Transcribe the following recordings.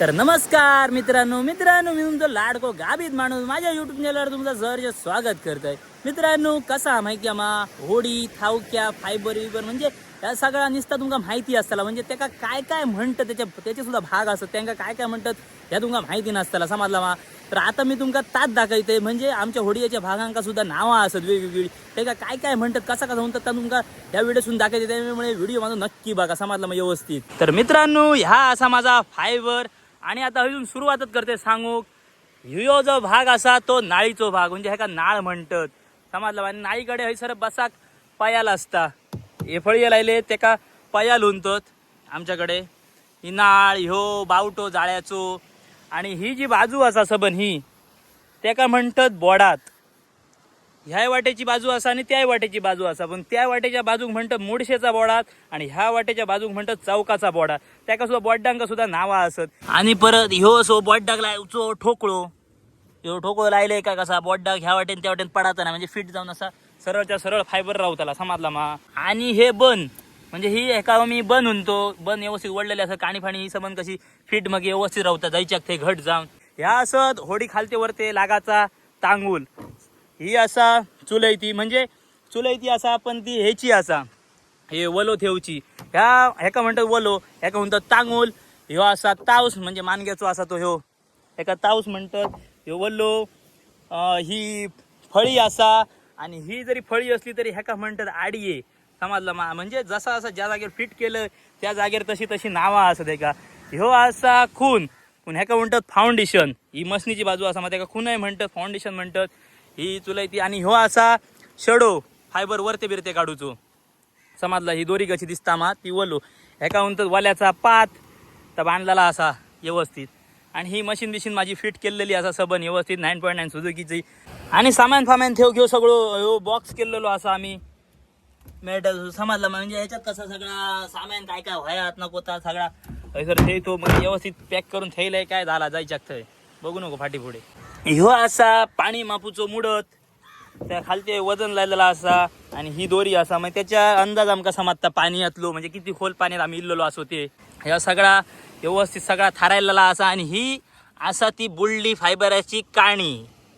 तर नमस्कार मित्रांनो मित्रांनो मी तुमचं लाडको गाभीत माणूस. माझ्या युट्यूब चॅनलवर तुमचं सहर्ष स्वागत करतोय. मित्रांनो कसा माहिती मा? होडी थावक्या फायबर विबर म्हणजे या सगळ्या निसता तुमका माहिती असताला म्हणजे त्याका काय काय म्हणतं त्याच्या त्याचे सुद्धा भाग असतात. त्यांना काय काय म्हणतात ह्या तुमका माहिती नसताला समजला मा? तर आता मी तुमका तात दाखवते म्हणजे आमच्या होडीच्या भागांका सुद्धा नावं असत वेगवेगळी. त्याका काय काय म्हणतात कसा कसा म्हणतात त्या तुमका या व्हिडिओसून दाखवते त्यामुळे व्हिडिओ माझा नक्की बघा समजला मग व्यवस्थित. तर मित्रांनो ह्या असा माझा फायबर आणि आता अजून सुरुवातच करते सांगू. ह्यो जो भाग असा तो नाळीचो भाग. म्हणजे ह्याका नाळ म्हणतात. समजलं आणि नाळीकडे हयसर बसाक पयाल असता. हे लायले तेका पाया लुनतात आमच्याकडे. ही नाळ ह्यो बावटो जाळ्याचो. आणि ही जी बाजू असा सबन ही तेका म्हणतात बोडात. ह्या वाटेची बाजू असा आणि त्या वाटेची बाजू असा. पण त्या वाटेच्या बाजूक म्हणतं मुडशेचा बोडात आणि ह्या वाटेच्या बाजूक म्हणतात चौकाचा बोडा. त्याका सुद्धा बोड्डांका सुद्धा नावा असत. आणि परत ह्यो असो बोड्डाक लायचो ठोकळो. ह्यो ठोकळो लायले का कसा? बोड्डाक ह्या वाटेन त्या वाटेन पडाचा ना म्हणजे फिट जाऊन असा सरळच्या सरळ फायबर रावताला समजला मा. आणि हे बन. म्हणजे ही एका मी बन म्हणतो. बन व्यवस्थित वडलेले असं काणी फाणी ही सबंध कशी फिट मग व्यवस्थित राहतात जायच्या ते घट जाऊन. ह्या असत होडी खालते वरते लागाचा तांगूल. ही असा चुलयती म्हणजे चुलयती असा पण ती ह्याची असा हे वलो ठेवची. ह्या ह्याका म्हणतात वलो ह्याका म्हणतात तांगूल. ह्यो असा ताऊस म्हणजे मानग्याचो असा तो ह्यो. ह्याका ताऊस म्हणतात ह्यो वल्लो ही फळी असा आणि ही जरी फळी असली तरी ह्याका म्हणतात आडिये. समजलं मा म्हणजे जसा असं ज्या जागेवर फिट केलं त्या जागेवर तशी तशी नावा असत एका ह्यो असा खून. पण ह्याका म्हणतात फाउंडेशन. ही मसनीची बाजू असा मग त्याका खूनय म्हणतात फाउंडेशन म्हणतात. ही चुलयती आणि ह्यो असा शडो फायबर वरते बिरते काढूचो. समजला ही दोरी कशी दिसता मा ती वलो. ह्याका म्हणतात वाल्याचा पात तर बांधलेला असा व्यवस्थित. आणि ही मशीन बिशीन माझी फिट केलेली असा सबन व्यवस्थित नाईन पॉईंट नाईन सुजुकीची आणि सामान फामान ठेव घेऊ सगळं ह्यो बॉक्स केलेलो असा आम्ही. मेटल समजलं म्हणजे ह्याच्यात कसं सगळा सामान काय काय व्हायात नको ता सगळा. सर ते तो म्हणजे व्यवस्थित पॅक करून ठेवलंय काय झाला जायच्याक थंय बघू नको फाटी पुढे ह्यो असा पाणी मापूचो मुडत. त्या खालते वजन लायलेला असा आणि ही दोरी असा. मग त्याच्या अंदाज आमका समजता पाणी येतलो. म्हणजे किती खोल पाण्यात आम्ही इल्लेलो असो ते. ह्या सगळा व्यवस्थित सगळा थारायलेला असा आणि ही असा ती बुडली फायबराची काणी.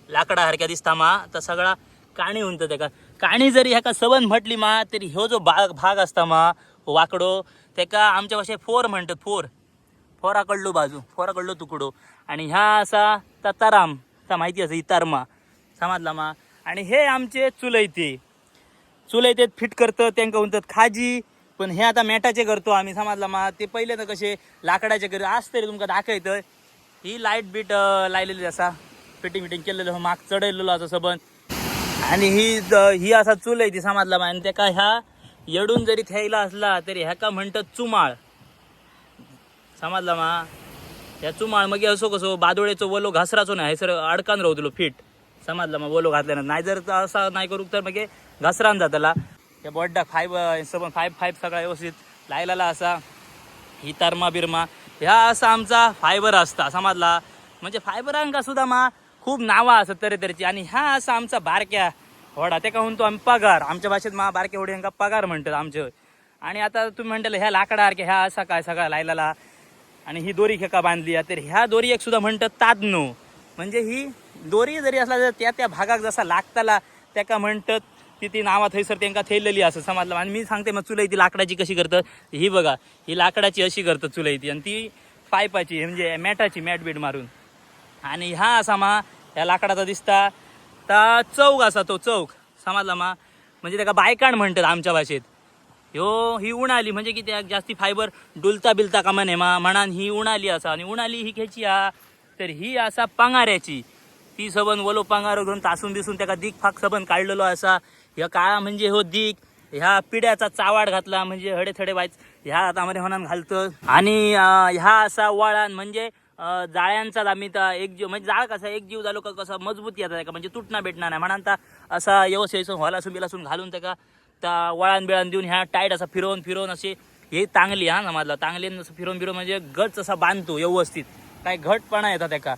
लाकडा लाकडासारख्या दिसता मा. तर सगळा काणी म्हणतो त्याका काणी जरी ह्याका सबन म्हटली मा तरी ह्यो जो भाग भाग असता मा वाकडो त्याका आमच्या भाषेत फोर म्हणतात फोर. फोराकडलो बाजू फोराकडलो तुकडो. आणि ह्या असा तताराम. ता माहिती असं इतारमा समाजला मा? आणि हे आमचे चुलयते चुलयते फिट करतं त्यांना म्हणतात खाजी. पण हे आता मेटाचे करतो आम्ही समाजला मा? ते पहिले तर कसे लाकडाचे करत आज तरी तुमका दाखवतं. ही लाइट बीट लायलेली असा. फिटिंग फिटिंग केलेलं हो, माग चढयलेलो असं सबंद आणि ही ही असा चूल आहे ती समजला मा? आणि त्याका ह्या येडून जरी थ्यायला असला तरी ह्याका म्हणतात चुमाळ. समजला मा? त्या चुमाळ मग असो कसो बादोळेचो वलो घासराचो नाही सर अडकान रावतलो फिट. समजला मग वलो घातल्यानं नाही जर तर असा नाही करू तर मग घसरान जातला त्या बड्डा फायब सबन फायब फायब सगळा व्यवस्थित. लायलेला असा ही तर्मा बिरमा. ह्या असा आमचा फायबर असता समजला. म्हणजे फायबरांका सुद्धा मा खूप नावां असतात तरे तरेची. आणि ह्या असा आमचा बारक्या होडा. ते का म्हणतो आम्ही पगार. आमच्या भाषेत मा बारक्या होड्यांका पगार म्हणतात आमचे. आणि आता तुम्ही म्हणताल ह्या लाकडासारख्या ह्या असा काय सगळा लायलेला. आणि ही दोरी खेका बांधली आहे. तर ह्या दोरी एक सुद्धा म्हणतात तादनो. म्हणजे ही दोरी जरी असला तर त्या त्या भागाक जसा लागताला त्याका म्हणतात ती ती नावा थंयसर त्यांना थेलेली असं समजलं. आणि मी सांगते मग चुलई ती लाकडाची कशी करतात ही बघा ही लाकडाची अशी करतात चुलई ती आणि ती पायपाची म्हणजे मॅटाची मॅट बीट मारून. आणि हा असा मा ह्या लाकडाचा दिसता. ता चौक असा तो चौक. समजला मा म्हणजे त्याका बायकाण म्हणतात आमच्या भाषेत. ह्यो ही उणाली म्हणजे की त्या जास्ती फायबर डुलता बिलता कामा नये मा म्हणान ही उणाली असा. आणि उणाली ही खेची हा तर ही असा पांगाऱ्याची. ती सबन वलो पांगारो घेऊन तासून बिसून त्याका दीख फाक सबन काढलेलो असा. ह्या काळा म्हणजे हो दीक. ह्या पिढ्याचा चावाड घातला म्हणजे हडे थडे वायच ह्या हातामध्ये होणार घालतं आणि ह्या असा वळान म्हणजे जाळ्यांचा आम्ही तर एक जीव म्हणजे जाळ कसा एक जीव झालो का कसा मजबूत येतात का म्हणजे तुटना भेटणार नाही. म्हणून असा व्यवस्थित हॉलासून बिलासून घालून त्याका त्या वळण बिळण देऊन ह्या टाईट असा फिरवून फिरवून असे हे चांगली हा समजला चांगली असं फिरवून फिरवून म्हणजे गच असा बांधतो व्यवस्थित. काय घटपणा येतात त्याका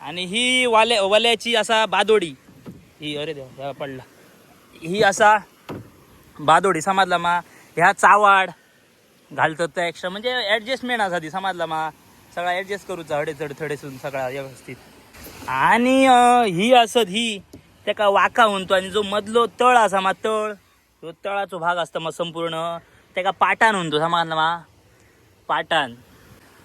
आणि ही वाले वल्याची असा बादोडी. ही अरे देवा पडला. ही असा बादोडी समजला मा. ह्या चावाड घालतात त्या एक्स्ट्रा म्हणजे ॲडजस्टमेंट असा ती समजला मा. सगळा ॲडजस्ट करूचा हडे चढ थडेसून सगळा व्यवस्थित. आणि ही असत ही त्याका वाका म्हणतो. आणि जो मधलो तळ असा मा तळ तो तळाचो भाग असता मग संपूर्ण. त्याका पाटान म्हणतो समजला मा. पाटान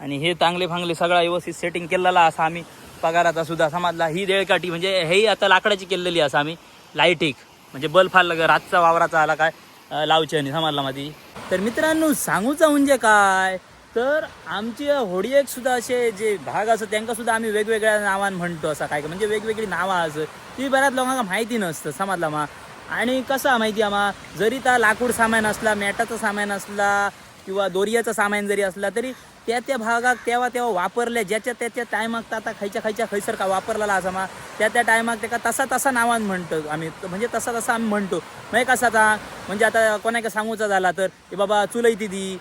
आणि हे चांगले फांगले सगळा व्यवस्थित सेटिंग केलेला असा आम्ही पगाराचा सुद्धा. समजला ही देळकाठी म्हणजे हेही आता लाकडाची केलेली असा आम्ही. लाईटिक म्हणजे बल्ब फार रातचा वावराचा आला काय लावचे लावची आणि समाजला माझी तर मित्रांनो सांगूचा म्हणजे काय? तर आमचे होडीयेक सुद्धा असे जे भाग असत त्यांना सुद्धा आम्ही वेगवेगळ्या नावान म्हणतो असं काय म्हणजे वेगवेगळी नावं असत ती बऱ्याच लोकांना माहिती नसतं समजला मा. आणि कसं माहिती आम्हा? जरी त्या लाकूड सामान असला मॅटाचं सामान असला किंवा दोरियाचं सामान जरी असला तरी त्या त्या भागात तेव्हा तेव्हा वापरल्या ज्याच्या त्याच्या टायमाक आता खयच्या खयच्या खैसर का वापरलेला असा मा त्या त्या टायमाक त्याका तसा तसा नावान म्हणतो आम्ही. म्हणजे तसा तसा आम्ही म्हणतो. म्हणजे कसं आता म्हणजे आता कोणाका सांगूचा झाला तर ए बाबा चुलैती दी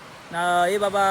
ए बाबा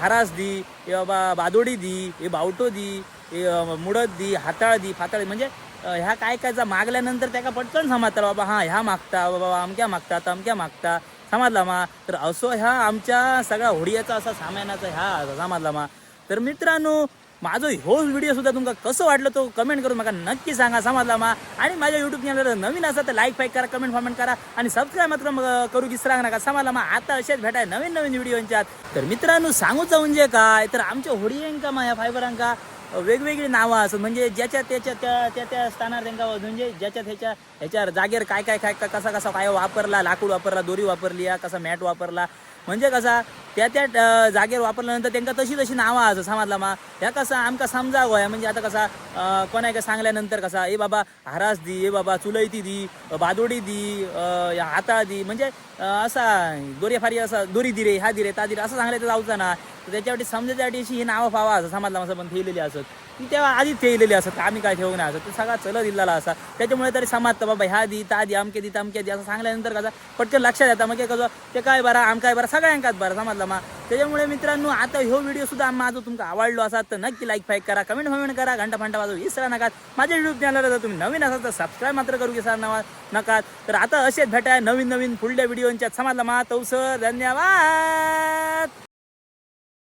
हारास दी ए बाबा बादोडी दी ए बावटो दी ए मुडत दी हाताळ दी फाताळ म्हणजे ह्या काय काय जा मागल्यानंतर त्याका पटकन समजता बाबा हा ह्या मागता बाबा अमक्या मागता तमक्या मागता. समजला मा. तर असो ह्या आमच्या सगळ्या होडियाचा असा सामानाचा ह्या समजला मा. तर मित्रांनो माझं हो व्हिडिओ सुद्धा तुमका कसं वाटलं तो कमेंट करून मला नक्की सांगा समजला मा. आणि माझ्या युट्यूब चॅनलवर नवीन असा तर लाईक फाईक करा कमेंट फॉमेंट करा. आणि सबस्क्राईब मात्र करू विसरा नका. समजला मा आता असेच भेटाय नवीन नवीन व्हिडिओंच्यात तर मित्रांनो सांगूचं म्हणजे काय तर आमच्या होडियांका मा ह्या फायबरांका वेगवेगळी नावं असत म्हणजे ज्याच्या त्याच्या त्या त्या त्या स्थानावर त्यांना म्हणजे ज्याच्या त्याच्या ह्याच्या जागेवर काय काय काय कसा कसा काय वापरला लाकूड वापरला दोरी वापरली या कसा मॅट वापरला म्हणजे कसा त्या त्या जागेर जागेवर वापरल्यानंतर त्यांना तशी तशी नावं असं समजला मा ह्या कसा आमका समजा गोया म्हणजे आता कसा कोणा का सांगल्यानंतर कसा ए बाबा हारास दी ए बाबा चुलैती दी बादोडी दी हाता हाताळ दी म्हणजे असा दोरेफारी असा दोरी दिरे ह्या दिरे ता दिरे असं सांगलं जाऊचा ना. तर त्याच्यासाठी समजायसाठी अशी ही नावं फावा असं समजला असं पण ठेवलेली असत. ती तेव्हा आधीच ठेवलेली असत आम्ही काय ठेवू नाही असं ते सगळा चल दिलेला असा. त्याच्यामुळे तरी समजतं बाबा ह्या दी ता दी अमके दी तमके दी असं सांगल्यानंतर कसा पटकन लक्षात येतं. मग कसं ते काय बरा आमकाय बरं सगळ्यांकाच बरं समजला मा. त्याच्यामुळे मित्रांनो आता ह्यो व्हिडिओ सुद्धा माझा तुमका आवडलो असा तर नक्की लाईक फाईक करा कमेंट फमेंट करा घंटा फंटा वाजव विसरा नका. माझ्या युट्यूब चॅनलला जर तुम्ही नवीन असाल तर सबस्क्राईब मात्र करू विसरा नवा नका. तर आता असेच भेटा नवीन नवीन पुढल्या व्हिडिओच्या समाजला मा सर धन्यवाद!